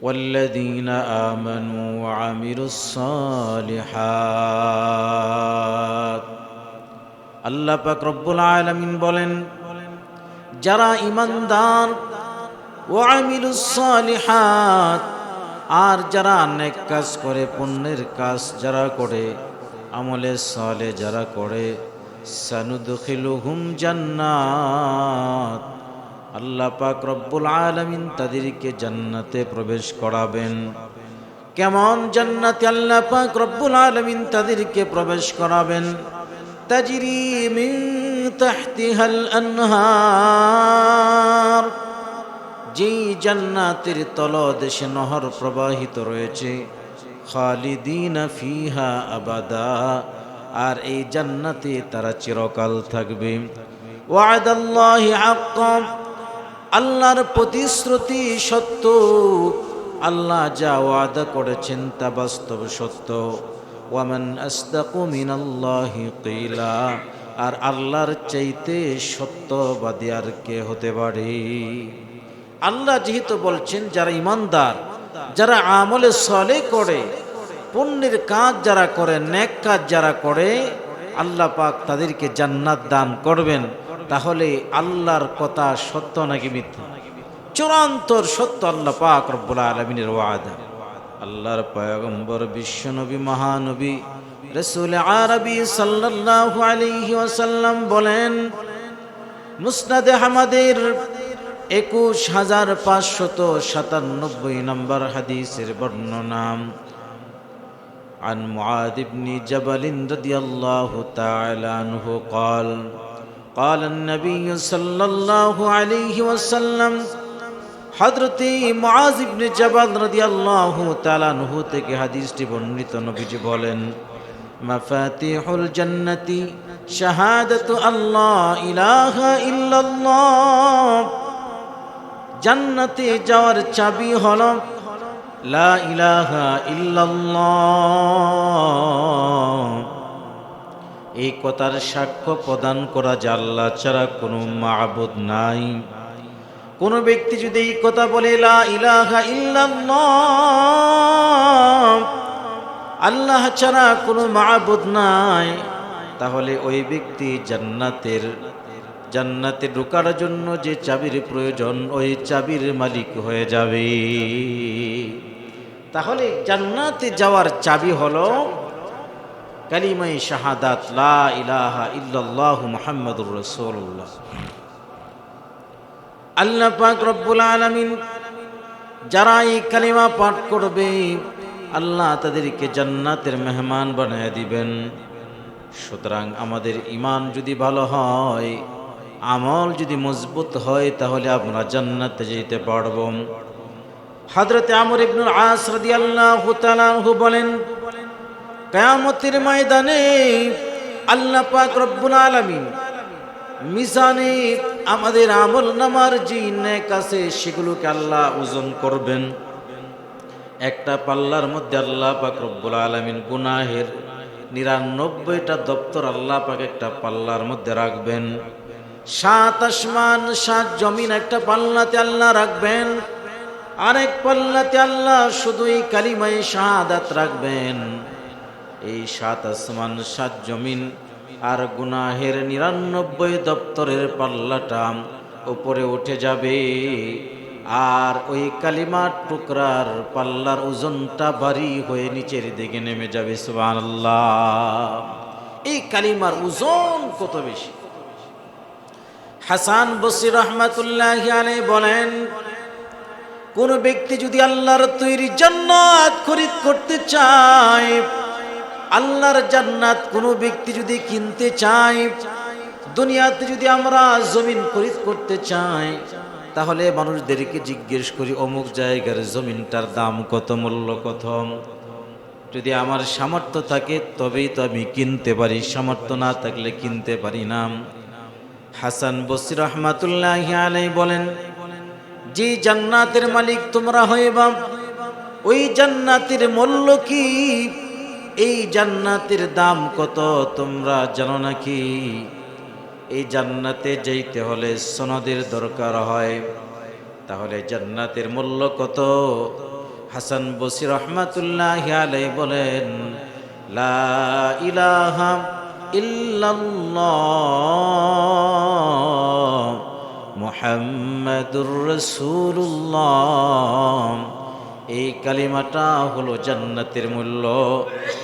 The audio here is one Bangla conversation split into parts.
والذين آمنوا وعملوا الصالحات আল্লাহ পাক রব্বুল আলামিন বলেন যারা ইমানদার ও আমিলুস সালিহাত আর যারা নেক কাজ করে পুণ্যের কাজ যারা করে আমলে সালে যারা করে সানুদখিলুহুম জান্নাত আল্লাহ পাক রব্বুল আলামিন তাদেরকে জান্নাতে প্রবেশ করাবেন। কেমন জান্নাতে আল্লাহ পাক রব্বুল আলামিন তাদেরকে প্রবেশ করাবেন? তাজিরি মিন তাহতিহাল আনহার। যেই জান্নাতের তলদেশে নহর প্রবাহিত রয়েছে, খালিদিন ফিহা আবাদা। আর এই জান্নাতে তারা চিরকাল থাকবে। ওয়াদাল্লাহি হাক্কাম। আল্লাহর প্রতিশ্রুতি সত্য। আল্লাহ যা ওয়াদা করেছেন তা বাস্তব সত্য। ওয়ামান আস্তাকু মিনাল্লাহি কিলা। আর আল্লাহর চাইতে সত্যবাদী আর কে হতে পারে? আল্লাহ যেহেতু বলছেন, যারা ইমানদার, যারা আমলে সলে করে, পুণ্যের কাজ যারা করে, নেক কাজ যারা করে, আল্লাহ পাক তাদেরকে জান্নাত দান করবেন। তাহলে আল্লাহর কথা সত্য নাকি মিথ্যা চূড়ান্তর সত্য আল্লাহ পাক রব্বুল আলমিনের ওয়াদা আল্লাহর পয়গম্বর বিশ্বনবী মহানবী রসুল আরবি সাল্লাল্লাহু আলাইহি ওয়াসাল্লাম বলেন মুসনাদে হামাদের একুশ হাজার পাঁচশত সাতানব্বই নম্বর হাদিসের বর্ণনা عن معاذ بن جبل رضي الله تعالى عنه قال قال النبي صلى الله عليه وسلم হযরতে মুআজ ইবনে জাবাল রাদিয়াল্লাহু তাআলা আনহু থেকে হাদিসটি বর্ণিত নবীজি বলেন মাফাতিহুল জান্নাতি শাহাদাতু আল্লাহ ইলাহা ইল্লাল্লাহ জান্নাতে যাওয়ার চাবি হল লা ইলাহা ইল্লাল্লাহ এই কথার সাক্ষ্য প্রদান করা যে আল্লাহ ছাড়া কোনো মাহবুদ নাই। কোনো ব্যক্তি যদি এই কথা বলে, লা ইলাহা ইল্লাল্লাহ আল্লাহ ছাড়া কোনো মাহবুদ নাই, তাহলে ওই ব্যক্তি জান্নাতের, জান্নাতে ঢোকার জন্য যে চাবির প্রয়োজন, ওই চাবির মালিক হয়ে যাবে। তাহলে জান্নাতে যাওয়ার চাবি হলো কালিমাই শাহাদাত, লা ইলাহা ইল্লাল্লাহ মুহাম্মাদুর রাসূলুল্লাহ। আল্লাহ পাক রব্বুল আলামিন যারা এই কালিমা পাঠ করবে, আল্লাহ তাদেরকে জান্নাতের মেহমান বানিয়ে দিবেন। সুতরাং আমাদের ইমান যদি ভালো হয়, আমল যদি মজবুত হয়, তাহলে আমরা জান্নাতে যেতে পারব। হযরতে আমর ইবনুল আস রাদিয়াল্লাহু তাআলা বলেন কিয়ামতের ময়দানে আল্লাহ পাক রব্বুল আলামিন মিজানে আমাদের আমল নামার যে নেক আছে সেগুলোকে আল্লাহ ওজন করবেন। একটা পাল্লার মধ্যে আল্লাহ পাক রব্বুল আলামিন গুনাহের নিরানব্বইটা দপ্তর আল্লাহ পাক একটা পাল্লার মধ্যে রাখবেন। সাত আসমান, সাত জমিন একটা পাল্লাতে আল্লাহ রাখবেন। আরেক পাল্লাতে আল্লাহ শুধুই কালিমায় শাহাদাত রাখবেন। এই সাত আসমান, সাত জমিন আর গুনাহের নিরানব্বই দপ্তরের পাল্লাটা উপরে উঠে যাবে। আর ওই কালিমার টুকরার পাল্লার ওজনটা ভারী হয়ে নিচের দিকে নেমে যাবে, সুবহানাল্লাহ। এই কালিমার ওজন কত বেশি? হাসান বসির রহমাতুল্লাহ বলেন, কোন ব্যক্তি যদি আল্লাহর তৈরি জান্নাত খরিদ করতে চায় আল্লাহর জান্নাত কোন ব্যক্তি যদি কিনতে চায়, দুনিয়াতে যদি আমরা জমিন খরিদ করতে চাই, তাহলে মানুষদেরকে জিজ্ঞেস করি, অমুক জায়গার জমিনটার দাম কত, মূল্য কত? যদি আমার সামর্থ্য থাকে, তবেই তো আমি কিনতে পারি, সামর্থ্য না থাকলে কিনতে পারি না। হাসান বসির রহমাতুল্লাহ আলাই বলেন, যে জান্নাতের মালিক তোমরা হইবা, ওই জান্নাতের মূল্য কি? এই জান্নাতের দাম কত তোমরা জানো নাকি? এই জান্নাতে যেতে হলে সনদের দরকার হয়। তাহলে জান্নাতের মূল্য কত? হাসান বসির রহমাতুল্লাহ বলেন, লা ইলাহা এই কালিমাটা হলো জান্নাতের মূল্য।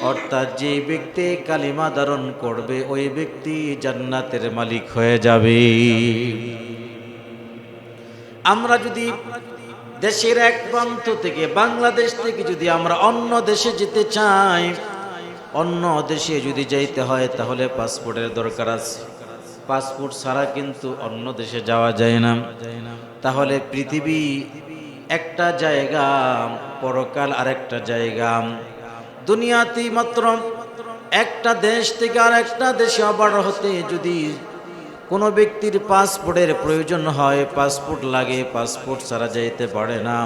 অর্থাৎ যে ব্যক্তি কালিমা ধারণ করবে, ওই ব্যক্তি জান্নাতের মালিক হয়ে যাবে। আমরা যদি দেশের এক প্রান্ত থেকে বাংলাদেশ থেকে যদি আমরা অন্য দেশে যেতে চাই, অন্য দেশে যদি যাইতে হয়, তাহলে পাসপোর্টের দরকার আছে। পাসপোর্ট ছাড়া কিন্তু অন্য দেশে যাওয়া যায় না। তাহলে পৃথিবী একটা জায়গা, পরকাল আরেকটা জায়গা। দুনিয়াতে মাত্র একটা দেশ থেকে আর একটা দেশে আবার হতে যদি কোনো ব্যক্তির পাসপোর্টের প্রয়োজন হয়, পাসপোর্ট লাগে, পাসপোর্ট ছাড়া যাইতে পারে না।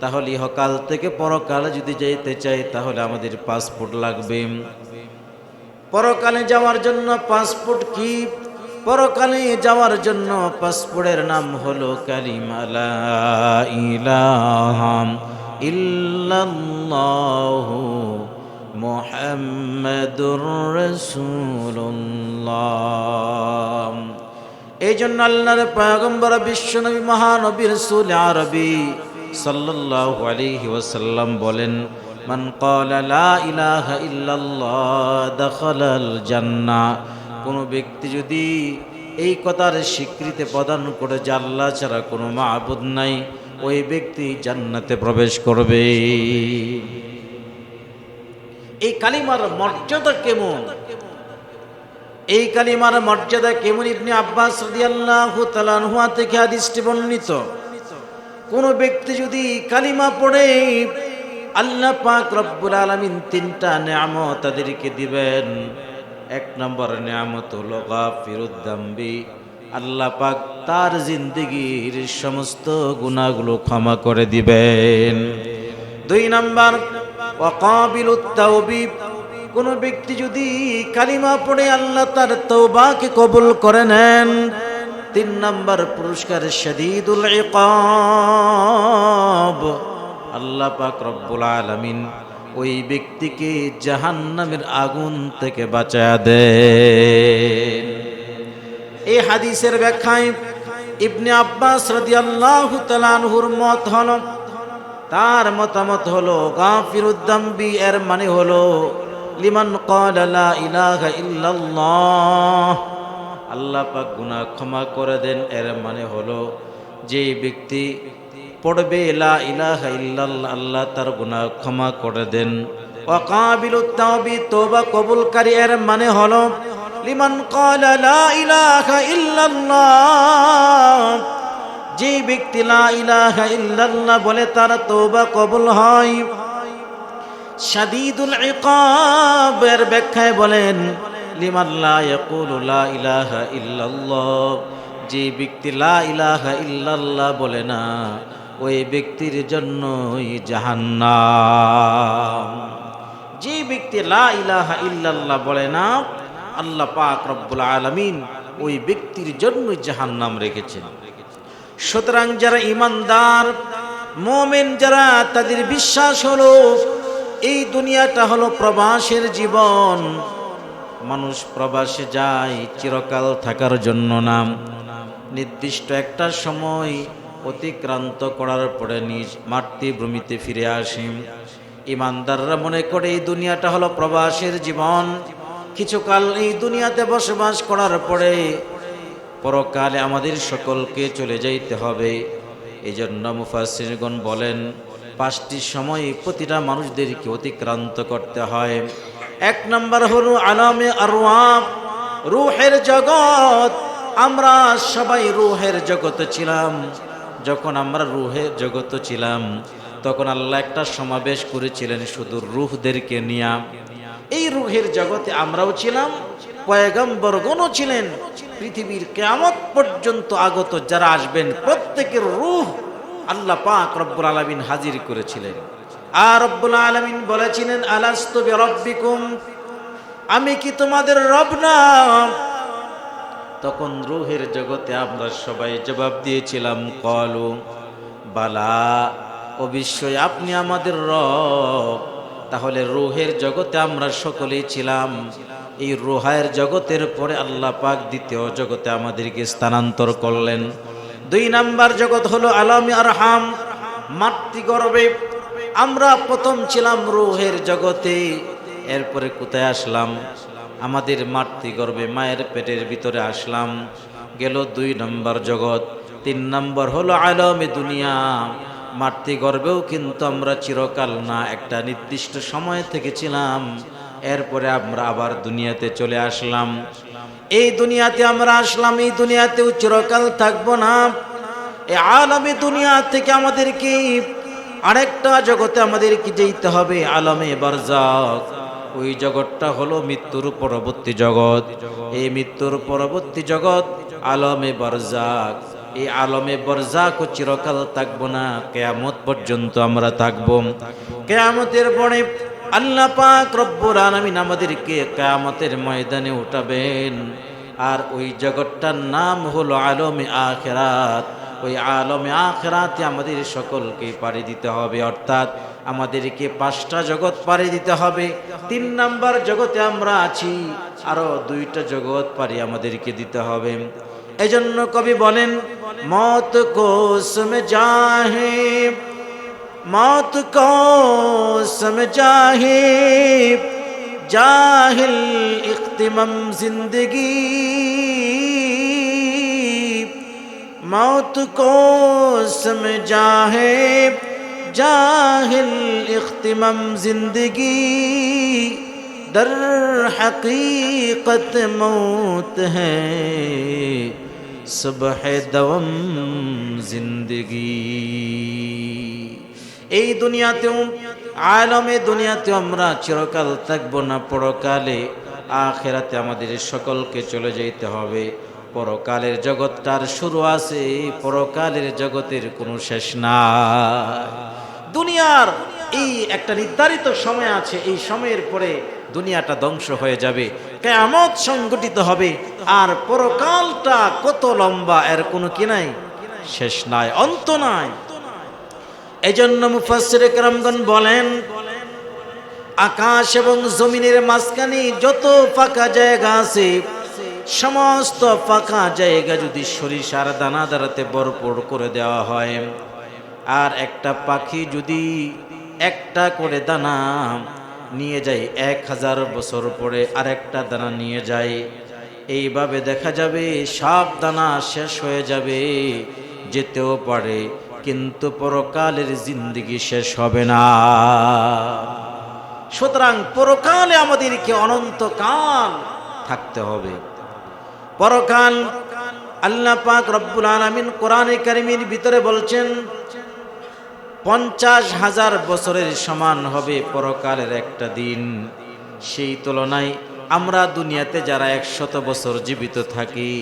তাহলে ইহকাল থেকে পরকালে যদি যাইতে চাই তাহলে আমাদের পাসপোর্ট লাগবে। পরকালে যাওয়ার জন্য পাসপোর্ট কি পরকালে যাওয়ার জন্য পাসপোর্টের নাম হলো কালিমালা ইলাহাম ইল্লাল্লাহু মোহাম্মদুর রসুল্লাহ এই জন্য আল্লাহর পয়গম্বর বিশ্বনবী মহানবী রসুল আরবি সাল্লাল্লাহু আলাইহি ওয়াসাল্লাম বলেন, মান ক্বালা লা ইলাহা ইল্লাল্লাহ জান্নাহ কোন ব্যক্তি যদি এই কথার স্বীকৃতি প্রদান করে যে ছাড়া কোনো মাহবুদ নাই, ওই ব্যক্তি জান্নাতে প্রবেশ করবে। এই কালিমার মর্যাদা কেমন? এই কালিমার মর্যাদা কেমন? ইবনে আব্বাস রাদিয়াল্লাহু তাআলা আনহু থেকে হাদিসটি বর্ণিত। কোন ব্যক্তি যদি কালিমা পড়ে, আল্লাহ পাক রব্বুল আলামিন তিনটা নিয়ামত তাদেরকে দিবেন। এক নম্বর নিয়ামত হলো গাফিরুদ্দাম্বি আল্লাহ পাক তার জিন্দগির সমস্ত গুনাহগুলো ক্ষমা করে দিবেন। দুই নম্বর, ওয়াকাবিলুত তাওবিব। কোন ব্যক্তি যদি কালিমা পড়ে আল্লাহ তার তৌবাকে কবুল করে নেন, তিন নম্বর পুরস্কার শদীদুল ইকাব। আল্লাহ পাক রব্বুল আলামিন ওই ব্যক্তিকে জাহান্নামের আগুন থেকে বাঁচা দেন। এই হাদিসের ব্যাখ্যায় ইবনে আব্বাস রাদিয়াল্লাহু তাআলা আনহুর মত হলো, তার মতামত হলো, গাফিরুদ্দাম্বি এর মানে হলো, লিমান ক্বালা লা ইলাহা ইল্লাল্লাহ, আল্লাহ পাক গুনাহ ক্ষমা করে দেন, এর মানে হলো যে ব্যক্তি পড়বে, লা ইলাহা ইল্লাল্লাহ, আল্লাহ তার গুনাহ ক্ষমা করে দেন। ওয়াকাবিলুত তাওবি, তওবা কবুলকারী এর মানে হলো, লিমান ক্বালা লা ইলাহা ইল্লাল্লাহ, যে ব্যক্তি লা ইলাহা ইল্লাল্লাহ বলে তার তওবা কবুল হয়। শাদীদুল ইকাবের ব্যাখ্যায় বলেন, লিমান লা ইয়াকুলু লা ইলাহা ইল্লাল্লাহ, যে ব্যক্তি লা ইলাহা ইল্লাল্লাহ বলে না ওই ব্যক্তির জন্যই জাহান্নাম। যে ব্যক্তি লা ইলাহা ইল্লাল্লাহ বলে না, আল্লাহ পাক রব্বুল আলামিন ওই ব্যক্তির জন্যই জাহান্নাম রেখেছেন। সুতরাং যারা ইমানদার মোমেন যারা, তাদের বিশ্বাস হলো, এই দুনিয়াটা হলো প্রবাসের জীবন। মানুষ প্রবাসে যায়, চিরকাল থাকার জন্য নাম নির্দিষ্ট একটা সময় অতিক্রান্ত করার পরে নিজ মাতৃভূমিতে ফিরে আসেন ইমানদাররা মনে করে এই দুনিয়াটা হলো প্রবাসের জীবন। কিছুকাল এই দুনিয়াতে বসবাস করার পরে পরকালে আমাদের সকলকে চলে যাইতে হবে। এই জন্য মুফাসিরগণ বলেন, পাঁচটি সময় প্রতিটা মানুষদেরকে অতিক্রান্ত করতে হয়। এক নম্বর হলো আলামে আরওয়াম রুহের জগৎ। আমরা সবাই রুহের জগতে ছিলাম। যখন আমরা রুহের জগতে ছিলাম, তখন আল্লাহ একটা সমাবেশ করেছিলেন শুধু রুহদেরকে নিয়ে। এই রুহের জগতে আমরাও ছিলাম, পয়গম্বরগণও ছিলেন। পৃথিবীর কেয়ামত পর্যন্ত আগত যারা আসবেন, প্রত্যেকের রুহ আল্লাহ পাক রব্বুল আলমিন হাজির করেছিলেন। আর রব্বুল আলমিন বলেছিলেন, আলাস্তু রব্বিকুম আমি কি তোমাদের রব না? তখন রুহের জগতে আমরা সবাই জবাব দিয়েছিলাম, কলু, বালা, অবশ্যই আপনি আমাদের রব। তাহলে রুহের জগতে আমরা সকলেই ছিলাম। এই রুহায়ের জগতের পরে আল্লাহ পাক দ্বিতীয় জগতে আমাদেরকে স্থানান্তর করলেন। দুই নাম্বার জগৎ হলো আলামী আরহাম মাতৃগর্ভে আমরা প্রথম ছিলাম রুহের জগতে। এরপরে কোথায় আসলাম? আমাদের মাতৃগর্ভে মায়ের পেটের ভিতরে আসলাম। গেল দুই নম্বর জগৎ। তিন নম্বর হলো আলমে দুনিয়া। মাতৃগর্ভেও কিন্তু আমরা চিরকাল না একটা নির্দিষ্ট সময় থেকে ছিলাম এরপরে আমরা আবার দুনিয়াতে চলে আসলাম। এই দুনিয়াতে আমরা আসলাম, এই দুনিয়াতেও চিরকাল থাকব না। এই আলমে দুনিয়া থেকে আমাদেরকে আরেকটা জগতে আমাদেরকে যেতে হবে, আলমে বারজাক। ওই জগৎটা হলো মৃত্যুর পরবর্তী জগৎ। এই মৃত্যুর পরবর্তী জগৎ আলমে বরজাক। এই আলমে বরজাক চিরকাল থাকব না, কেয়ামত পর্যন্ত আমরা থাকব। কেয়ামতের পরে আল্লাহ পাক রব্বুর আলামিন আমাদেরকে কেয়ামতের ময়দানে উঠাবেন। আর ওই জগৎটার নাম হলো আলমে আখেরাত। ওই আলমে আখেরাতে আমাদের সকলকে পাড়ি দিতে হবে, অর্থাৎ আমাদেরকে পাঁচটা জগৎ পাড়ি দিতে হবে। তিন নাম্বার জগতে আমরা আছি, আরও দুইটা জগৎ পাড়ি আমাদেরকে দিতে হবে। এজন্য কবি বলেন, মত কোসমে যাহে মত কোসমে যাহে জাহিল ইখতিমম জিন্দগি, মত কোসমে যাহে جاہل اختمام زندگی در حقیقت موت ہے صبح دوم زندگی এই দুনিয়াতেও, আলমে দুনিয়াতে আমরা চিরকাল থাকব না, পরকালে, আখেরাতে আমাদের সকলকে চলে যেতে হবে। পরকালের জগৎটার শুরু আছে, পরকালের জগতের কোনো শেষ না দুনিয়ার এই একটা নির্ধারিত সময় আছে, এই সময়ের পরে দুনিয়াটা ধ্বংস হয়ে যাবে। কেয়ামত সংগঠিত হবে, আর পরকালটা কত লম্বা, এর কোনো কি নাই? শেষ নাই, অন্ত নাই। এই মুফাসির কেরামগণ বলেন, আকাশ এবং জমিনের মাঝখানে যত ফাঁকা জায়গা আছে, সমস্ত ফাঁকা জায়গা যদি সরিষার দানা দাঁড়াতে ভরপুর করে দেওয়া হয় আর একটা পাখি যদি একটা করে দানা নিয়ে যায়, এক হাজার বছর পরে আরেকটা দানা নিয়ে যায়, এইভাবে দেখা যাবে সব দানা শেষ হয়ে যাবে, যেতেও পারে, কিন্তু পরকালের জিন্দিগি শেষ হবে না। সুতরাং পরকালে আমাদেরকে অনন্তকাল থাকতে হবে। পরকাল আল্লাহ পাক রব্বুল আলমিন কোরআনে কারিমের ভিতরে বলছেন পঞ্চাশ হাজার বছরের সমান হবে পরকালের একটা দিন। সেই তুলনায় আমরা দুনিয়াতে যারা একশত বছর জীবিত থাকি,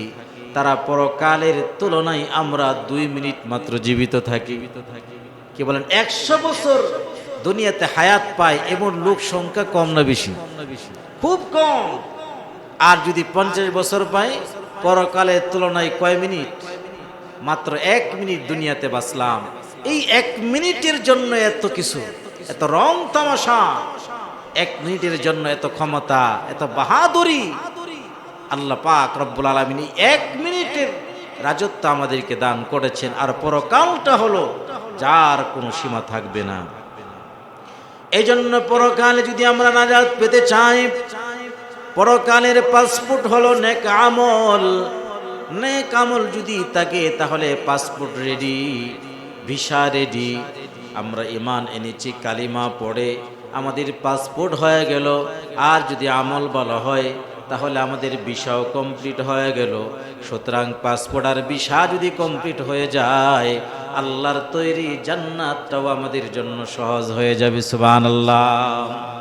তারা পরকালের তুলনায় আমরা দুই মিনিট মাত্র জীবিত থাকি। কি বলেন? একশো বছর দুনিয়াতে হায়াত পায় এমন লোক সংখ্যা কম না বেশি? খুব কম। আর যদি পঞ্চাশ বছর পায়, পরকালের তুলনায় কয় মিনিট? মাত্র এক মিনিট দুনিয়াতে বাঁচলাম। এই এক মিনিটের জন্য এত কিছু, এত রং তামাশা, এক মিনিটের জন্য এত ক্ষমতা, এত বাহাদুরি। আল্লাহ পাক রব্বুল আলমিন এক মিনিটের রাজত্ব আমাদেরকে দান করেছেন। আর পরকালটা হলো যার কোনো সীমা থাকবে না। এই জন্য পরকালে যদি আমরা নাজাত পেতে চাই, পরকালের পাসপোর্ট হলো নেক আমল। নেক আমল যদি থাকে তাহলে পাসপোর্ট রেডি। ভিসা রেডি আমরা ইমান এনেছি, কালিমা পড়ে। আমাদের পাসপোর্ট হয়ে গেল। আর যদি আমল বলা হয়, তাহলে আমাদের ভিসাও কমপ্লিট হয়ে গেল। সুতরাং পাসপোর্ট আর ভিসা যদি কমপ্লিট হয়ে যায়, আল্লাহর তৈরি জান্নাতটাও আমাদের জন্য সহজ হয়ে যাবে, সুবহানাল্লাহ।